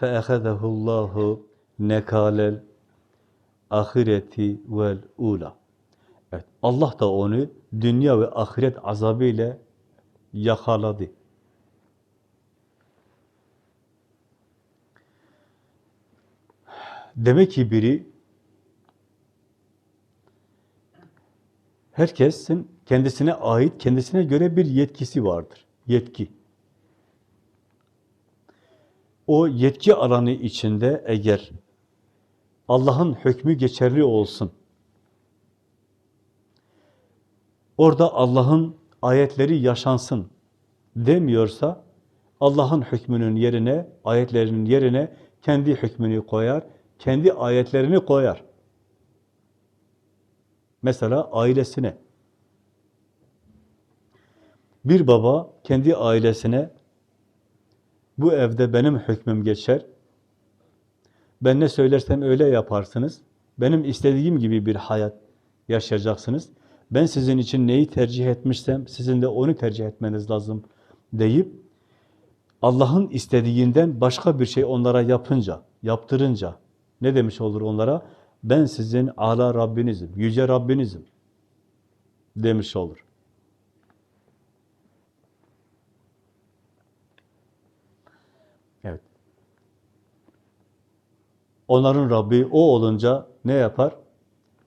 فَاَخَذَهُ اللّٰهُ nekalel ahireti vel ula. Evet, Allah da onu dünya ve ahiret azabı ile yakaladı. Demek ki biri herkesin kendisine ait, kendisine göre bir yetkisi vardır. Yetki. O yetki alanı içinde eğer Allah'ın hükmü geçerli olsun, orada Allah'ın ayetleri yaşansın demiyorsa, Allah'ın hükmünün yerine, ayetlerinin yerine kendi hükmünü koyar, kendi ayetlerini koyar. Mesela ailesine. Bir baba kendi ailesine bu evde benim hükmüm geçer. Ben ne söylersem öyle yaparsınız. Benim istediğim gibi bir hayat yaşayacaksınız. Ben sizin için neyi tercih etmişsem sizin de onu tercih etmeniz lazım deyip Allah'ın istediğinden başka bir şey onlara yapınca, yaptırınca ne demiş olur onlara? Ben sizin ala Rabbinizim, yüce Rabbinizim demiş olur. Evet. Onların Rabbi o olunca ne yapar?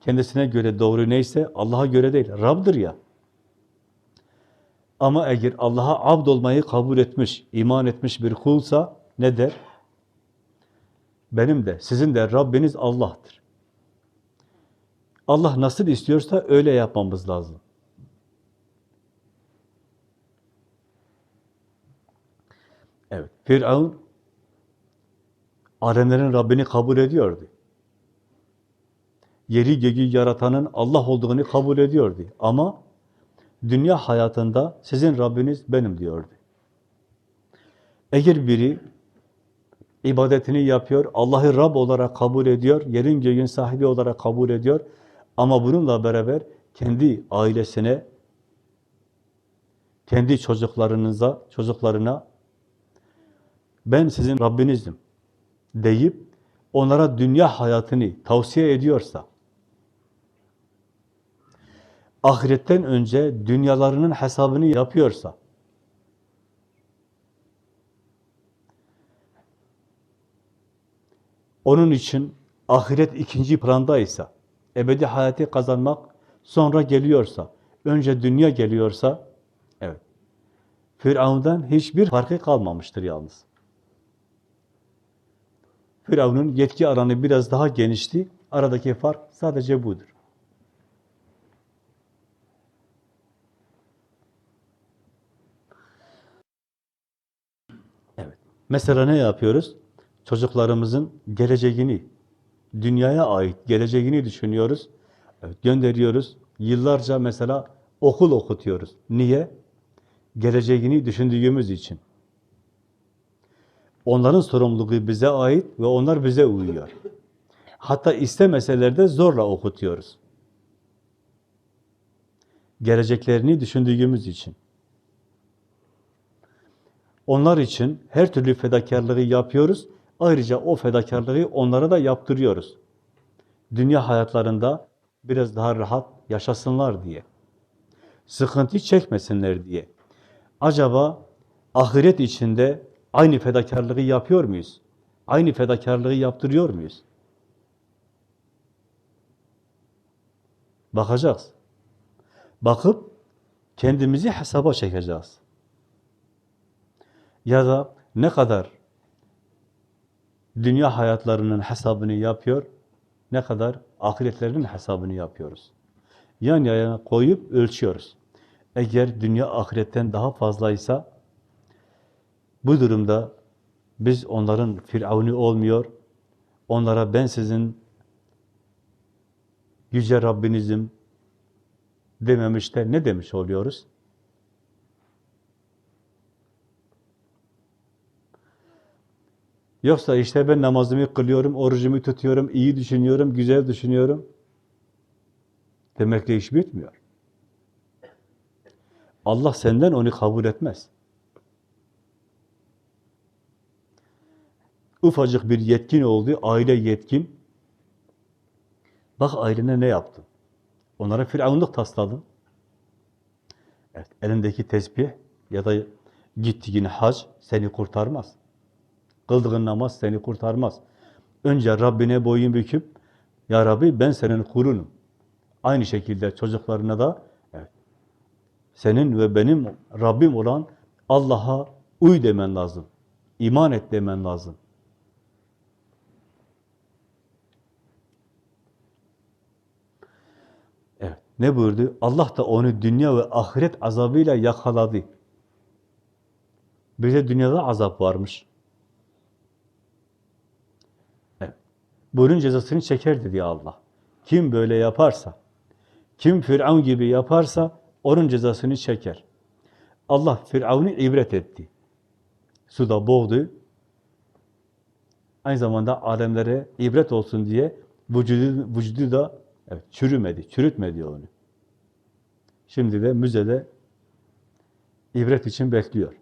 Kendisine göre doğru neyse Allah'a göre değil. Rab'dır ya. Ama eğer Allah'a abd olmayı kabul etmiş, iman etmiş bir kulsa ne der? Benim de, sizin de Rabbiniz Allah'tır. Allah nasıl istiyorsa öyle yapmamız lazım. Evet, Firavun alemlerin Rabbini kabul ediyordu. Yeri göğü yaratanın Allah olduğunu kabul ediyordu. Ama dünya hayatında sizin Rabbiniz benim diyordu. Eğer biri ibadetini yapıyor, Allah'ı Rab olarak kabul ediyor, yerin göğün sahibi olarak kabul ediyor ama bununla beraber kendi ailesine, kendi çocuklarınıza, çocuklarına ben sizin Rabbinizim deyip onlara dünya hayatını tavsiye ediyorsa, ahiretten önce dünyalarının hesabını yapıyorsa, onun için ahiret ikinci plandaysa, ebedi hayatı kazanmak sonra geliyorsa, önce dünya geliyorsa, evet, Firavun'dan hiçbir farkı kalmamıştır yalnız. Firavun'un yetki alanı biraz daha genişti, aradaki fark sadece budur. Evet. Mesela ne yapıyoruz? Çocuklarımızın geleceğini, dünyaya ait geleceğini düşünüyoruz. Evet, gönderiyoruz. Yıllarca mesela okul okutuyoruz. Niye? Geleceğini düşündüğümüz için. Onların sorumluluğu bize ait ve onlar bize uyuyor. Hatta istemeseler de zorla okutuyoruz. Geleceklerini düşündüğümüz için. Onlar için her türlü fedakarlığı yapıyoruz. Ayrıca o fedakarlığı onlara da yaptırıyoruz. Dünya hayatlarında biraz daha rahat yaşasınlar diye. Sıkıntı çekmesinler diye. Acaba ahiret içinde aynı fedakarlığı yapıyor muyuz? Aynı fedakarlığı yaptırıyor muyuz? Bakacağız. Bakıp kendimizi hesaba çekeceğiz. Ya da ne kadar dünya hayatlarının hesabını yapıyor, ne kadar ahiretlerinin hesabını yapıyoruz. Yan yana koyup ölçüyoruz. Eğer dünya ahiretten daha fazlaysa, bu durumda biz onların firavuni olmuyor, onlara ben sizin yüce Rabbinizim dememiş de ne demiş oluyoruz? Yoksa işte ben namazımı kılıyorum, orucumu tutuyorum, iyi düşünüyorum, güzel düşünüyorum. Demekle iş bitmiyor. Allah senden onu kabul etmez. Ufacık bir yetkin oldu, aile yetkin. Bak ailene ne yaptın? Onlara firavunluk tasladın. Evet, elindeki tesbih ya da gittiğin hac seni kurtarmaz. Kıldığın namaz seni kurtarmaz. Önce Rabbine boyun büküp, Ya Rabbi ben senin kulunum. Aynı şekilde çocuklarına da evet, senin ve benim Rabbim olan Allah'a uy demen lazım. İman et demen lazım. Evet. Ne buyurdu? Allah da onu dünya ve ahiret azabıyla yakaladı. Bir de dünyada azap varmış. Evet. Bunun cezasını çeker dedi Allah. Kim böyle yaparsa, kim Firavun gibi yaparsa onun cezasını çeker. Allah Firavun'u ibret etti. Suda boğdu. Aynı zamanda alemlere ibret olsun diye vücudu, vücudu da evet, çürümedi, çürütmedi onu. Şimdi de müzede ibret için bekliyor.